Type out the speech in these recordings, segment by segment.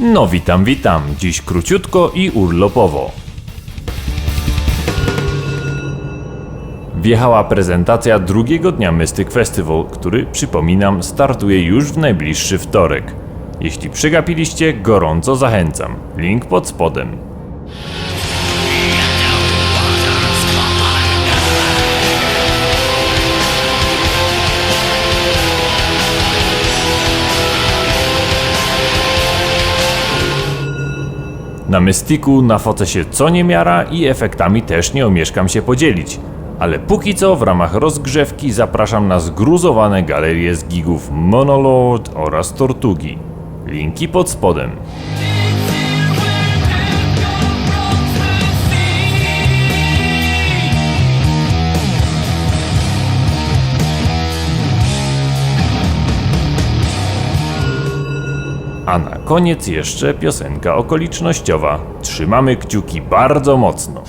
No witam, witam. Dziś króciutko i urlopowo. Wjechała prezentacja drugiego dnia Mystic Festival, który, przypominam, startuje już w najbliższy wtorek. Jeśli przegapiliście, gorąco zachęcam. Link pod spodem. Na Mystiku na foce się co niemiara i efektami też nie omieszkam się podzielić. Ale póki co w ramach rozgrzewki zapraszam na zgruzowane galerie z gigów Monolord oraz Tortugi. Linki pod spodem. A na koniec jeszcze piosenka okolicznościowa. Trzymamy kciuki bardzo mocno.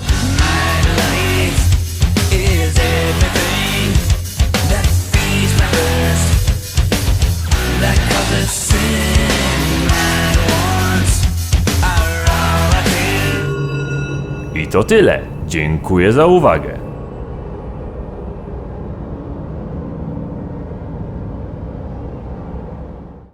I to tyle. Dziękuję za uwagę.